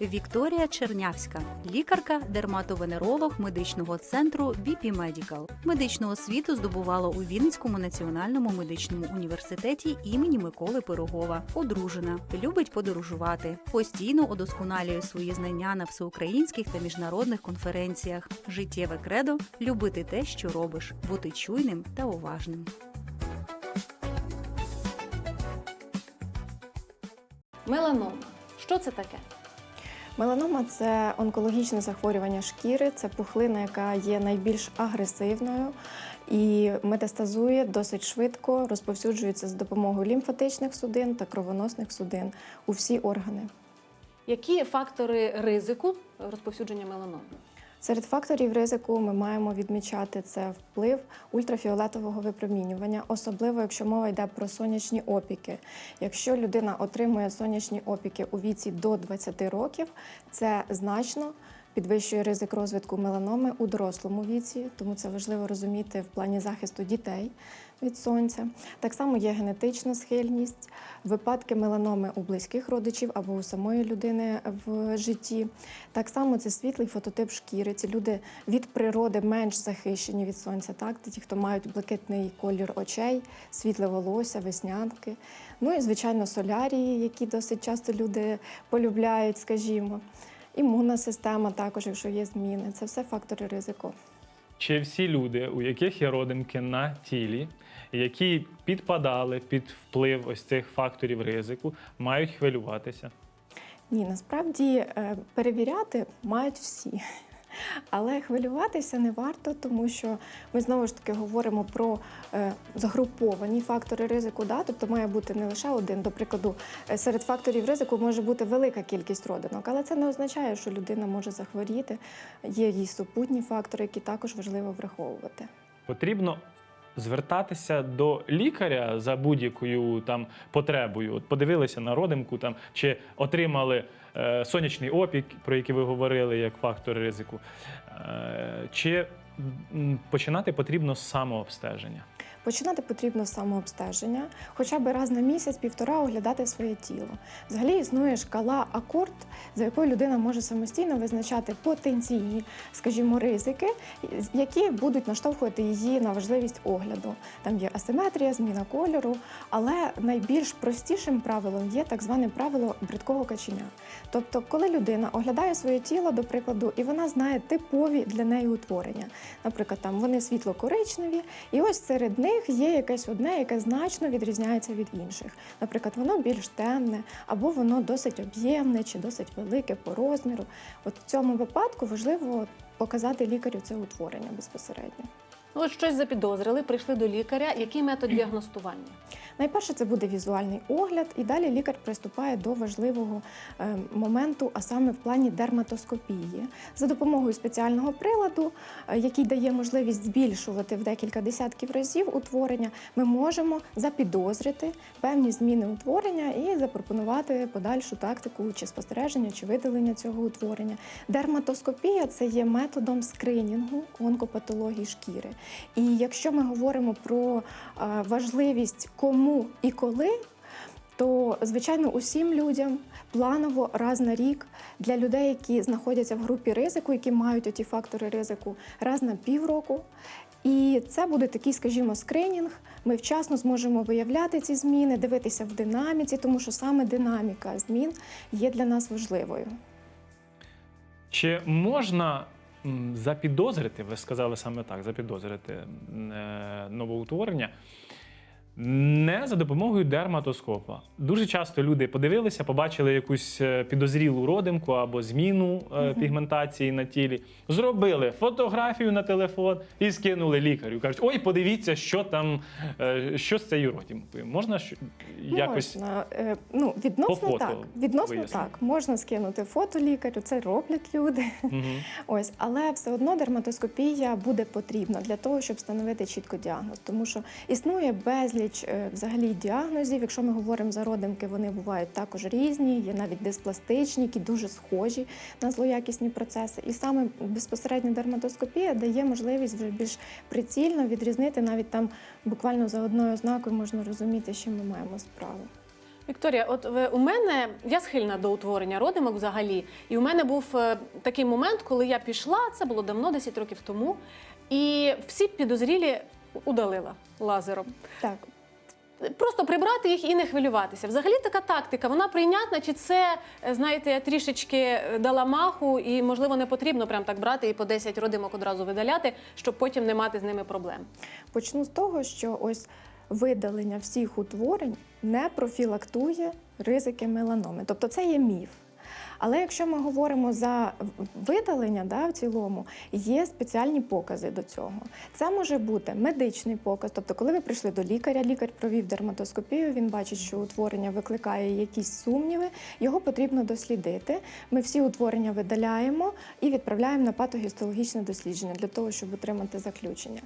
Вікторія Чернявська, лікарка, дерматовенеролог медичного центру BP Medical. Медичну освіту здобувала у Вінницькому національному медичному університеті імені Миколи Пирогова. Одружена, любить подорожувати, постійно удосконалює свої знання на всеукраїнських та міжнародних конференціях. Життєве кредо любити те, що робиш, бути чуйним та уважним. Меланома. Що це таке? Меланома це онкологічне захворювання шкіри, це пухлина, яка є найбільш агресивною і метастазує досить швидко, розповсюджується з допомогою лімфатичних судин та кровоносних судин у всі органи. Які фактори ризику розповсюдження меланоми? Серед факторів ризику ми маємо відмічати це вплив ультрафіолетового випромінювання, особливо якщо мова йде про сонячні опіки. Якщо людина отримує сонячні опіки у віці до 20 років, це значно підвищує ризик розвитку меланоми у дорослому віці, тому це важливо розуміти в плані захисту дітей від сонця. Так само є генетична схильність, випадки меланоми у близьких родичів або у самої людини в житті. Так само це світлий фототип шкіри. Ці люди від природи менш захищені від сонця. Так, ті, хто мають блакитний колір очей, світле волосся, веснянки. Ну і звичайно солярії, які досить часто люди полюбляють, скажімо. Імунна система також, якщо є зміни, це все фактори ризику. Чи всі люди, у яких є родинки на тілі, які підпадали під вплив ось цих факторів ризику, мають хвилюватися? Ні, насправді е, перевіряти мають всі. Але хвилюватися не варто, тому що ми знову ж таки говоримо про е, згруповані фактори ризику. Да? Тобто має бути не лише один. До прикладу, е, серед факторів ризику може бути велика кількість родинок, але це не означає, що людина може захворіти. Є їй супутні фактори, які також важливо враховувати. Потрібно звертатися до лікаря за будь-якою там потребою. От подивилися на родинку там чи отримали е, сонячний опік, про який ви говорили, як фактор ризику. Е, чи починати потрібно з самообстеження? Починати потрібно самообстеження, хоча б раз на місяць, півтора оглядати своє тіло. Взагалі існує шкала акорд, за якою людина може самостійно визначати потенційні, скажімо, ризики, які будуть наштовхувати її на важливість огляду. Там є асиметрія, зміна кольору, але найбільш простішим правилом є так зване правило бридкого каченя. Тобто, коли людина оглядає своє тіло, до прикладу, і вона знає типові для неї утворення. Наприклад, там вони світло-коричневі, і ось серед них є якесь одне, яке значно відрізняється від інших. Наприклад, воно більш темне, або воно досить об'ємне чи досить велике по розміру. От в цьому випадку важливо показати лікарю це утворення безпосередньо. Ну, щось запідозрили, прийшли до лікаря. Який метод діагностування? Найперше це буде візуальний огляд, і далі лікар приступає до важливого е, моменту, а саме в плані дерматоскопії. За допомогою спеціального приладу, е, який дає можливість збільшувати в декілька десятків разів утворення, ми можемо запідозрити певні зміни утворення і запропонувати подальшу тактику чи спостереження, чи видалення цього утворення. Дерматоскопія це є методом скринінгу онкопатології шкіри. І якщо ми говоримо про е, важливість кому і коли, то звичайно усім людям планово раз на рік для людей, які знаходяться в групі ризику, які мають оті фактори ризику, раз на півроку. І це буде такий, скажімо, скринінг. Ми вчасно зможемо виявляти ці зміни, дивитися в динаміці, тому що саме динаміка змін є для нас важливою. Чи можна запідозрити, ви сказали саме так, запідозрити е, новоутворення не за допомогою дерматоскопа. Дуже часто люди подивилися, побачили якусь е, підозрілу родимку або зміну е, пігментації на тілі, зробили фотографію на телефон і скинули лікарю. Кажуть, ой, подивіться, що там, е, що з цією родимкою. Можна щ- якось. Можна, е, ну, відносно по фото так. Відносно вияснити. так. Можна скинути фото лікарю, це роблять люди. Мгм. Ось, але все одно дерматоскопія буде потрібна для того, щоб встановити чітко діагноз, тому що існує безліч е, взагалі діагнозів. Якщо ми говоримо за родимки, вони бувають також різні, є навіть диспластичні, які дуже схожі на злоякісні процеси. І саме безпосередньо дерматоскопія дає можливість вже більш прицільно відрізнити навіть там буквально за одною ознакою можна розуміти, чим ми маємо справу. Вікторія, от у мене я схильна до утворення родимок взагалі. І у мене був е, такий момент, коли я пішла, це було давно, 10 років тому, і всі підозрілі удалила лазером. Так, Просто прибрати їх і не хвилюватися. Взагалі така тактика, вона прийнятна, чи це, е, знаєте, трішечки е, дала маху, і можливо не потрібно прям так брати і по 10 родимок одразу видаляти, щоб потім не мати з ними проблем. почну з того, що ось видалення всіх утворень не профілактує ризики меланоми. Тобто це є міф. Але якщо ми говоримо за видалення да, в цілому, є спеціальні покази до цього. Це може бути медичний показ, тобто, коли ви прийшли до лікаря, лікар провів дерматоскопію, він бачить, що утворення викликає якісь сумніви, його потрібно дослідити. Ми всі утворення видаляємо і відправляємо на патогістологічне дослідження для того, щоб отримати заключення.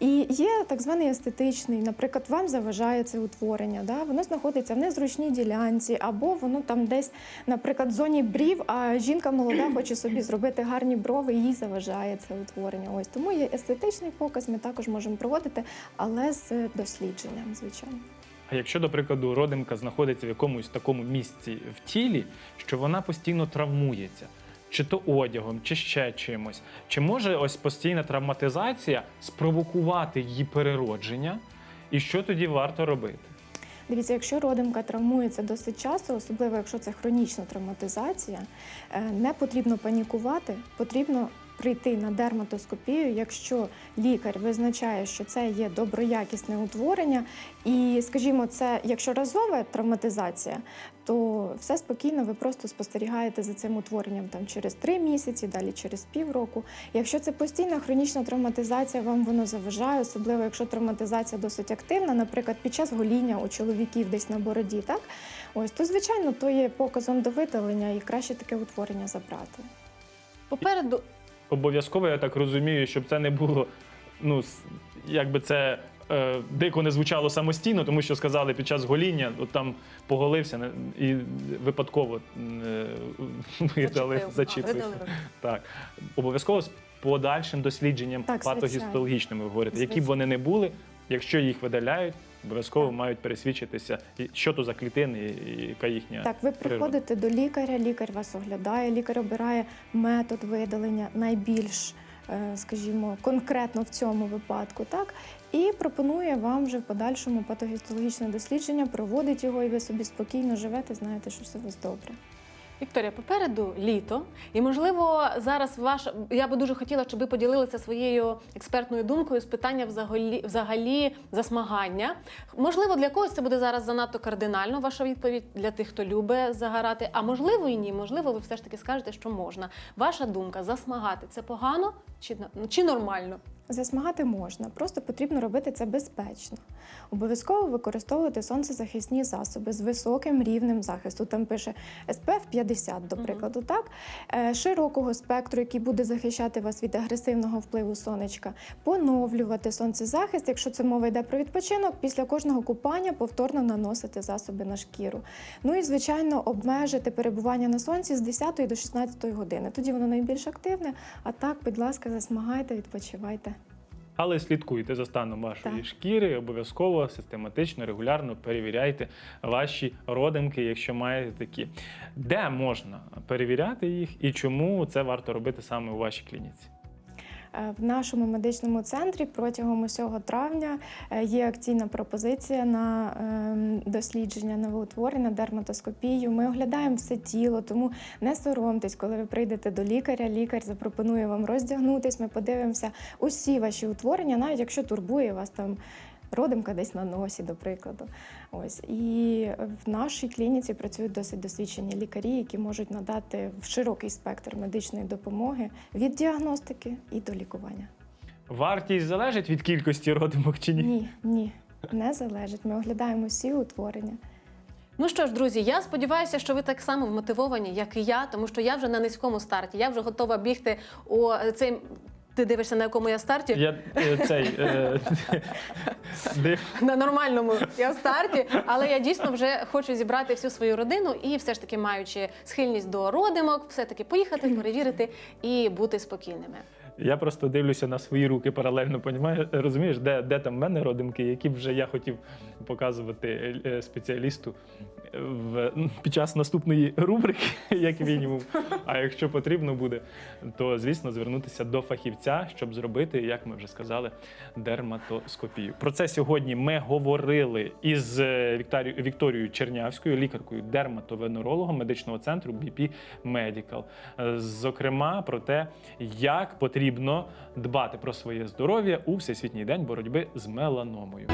І є так званий естетичний, наприклад, вам заважає це утворення, да? воно знаходиться в незручній ділянці, або воно там десь, наприклад, в зоні брів, а жінка молода хоче собі зробити гарні брови, їй заважає це утворення. Ось тому є естетичний показ, ми також можемо проводити, але з дослідженням, звичайно. А якщо, до прикладу, родимка знаходиться в якомусь такому місці в тілі, що вона постійно травмується, чи то одягом, чи ще чимось, чи може ось постійна травматизація спровокувати її переродження, і що тоді варто робити? Дивіться, якщо родимка травмується досить часто, особливо якщо це хронічна травматизація, е, не потрібно панікувати, потрібно прийти на дерматоскопію, якщо лікар визначає, що це є доброякісне утворення, і, скажімо, це якщо разова травматизація, то все спокійно, ви просто спостерігаєте за цим утворенням там через три місяці, далі через півроку. Якщо це постійна хронічна травматизація, вам воно заважає, особливо якщо травматизація досить активна, наприклад, під час гоління у чоловіків десь на бороді, так ось то звичайно то є показом до видалення і краще таке утворення забрати. Попереду Обов'язково, я так розумію, щоб це не було, ну, якби це е, дико не звучало самостійно, тому що сказали під час гоління, от там поголився і випадково е, видали, видали. Так, обов'язково з подальшим дослідженням Так, звичайно. патогістологічним, ви говорите, які б вони не були, якщо їх видаляють, обов'язково мають пересвідчитися, і що то за клітини, і яка їхня Так, ви природа. приходите до лікаря, лікар вас оглядає, лікар обирає метод видалення найбільш, е, скажімо, конкретно в цьому випадку, так і пропонує вам вже в подальшому патогістологічне дослідження, проводить його, і ви собі спокійно живете, знаєте, що все у вас добре. Вікторія, попереду літо, і можливо зараз ваш я би дуже хотіла, щоб ви поділилися своєю експертною думкою з питання взагалі, взагалі засмагання. Можливо, для когось це буде зараз занадто кардинально. Ваша відповідь для тих, хто любить загорати. А можливо, і ні. Можливо, ви все ж таки скажете, що можна. Ваша думка засмагати це погано чи, чи нормально? Засмагати можна, просто потрібно робити це безпечно. Обов'язково використовувати сонцезахисні засоби з високим рівнем захисту. Там пише SPF 50, до прикладу, так Е, широкого спектру, який буде захищати вас від агресивного впливу сонечка, поновлювати сонцезахист, якщо це мова йде про відпочинок, після кожного купання повторно наносити засоби на шкіру. Ну і звичайно обмежити перебування на сонці з 10 до 16 години. Тоді воно найбільш активне. А так, будь ласка, засмагайте, відпочивайте. Але слідкуйте за станом вашої Так. шкіри, обов'язково систематично, регулярно перевіряйте ваші родинки, якщо маєте такі. Де можна перевіряти їх і чому це варто робити саме у вашій клініці? Е, В нашому медичному центрі протягом усього травня е, є акційна пропозиція на ем, дослідження новоутворення, дерматоскопію. Ми оглядаємо все тіло, тому не соромтесь, коли ви прийдете до лікаря. Лікар запропонує вам роздягнутись. Ми подивимося усі ваші утворення, навіть якщо турбує вас там. Родимка десь на носі, до прикладу. Ось і в нашій клініці працюють досить досвідчені лікарі, які можуть надати широкий спектр медичної допомоги від діагностики і до лікування. Вартість залежить від кількості родимок чи ні? Ні, ні, не залежить. Ми оглядаємо всі утворення. Ну що ж, друзі, я сподіваюся, що ви так само вмотивовані, як і я, тому що я вже на низькому старті. Я вже готова бігти у цей. Ти дивишся, на якому я старті? Я е, цей е, див- на нормальному я старті, але я дійсно вже хочу зібрати всю свою родину і все ж таки маючи схильність до родимок, все таки поїхати, перевірити і бути спокійними. Я просто дивлюся на свої руки паралельно, понімаєш, розумієш, де, де там в мене родимки, які вже я хотів показувати е, спеціалісту в, під час наступної рубрики, як мінімум. А якщо потрібно буде, то звісно звернутися до фахівця, щоб зробити, як ми вже сказали, дерматоскопію. Про це сьогодні ми говорили із е, Вікторією, Чернявською, лікаркою дерматовенерологом медичного центру BP Medical. Е, Зокрема, про те, як потрібно дбати про своє здоров'я у всесвітній день боротьби з меланомою.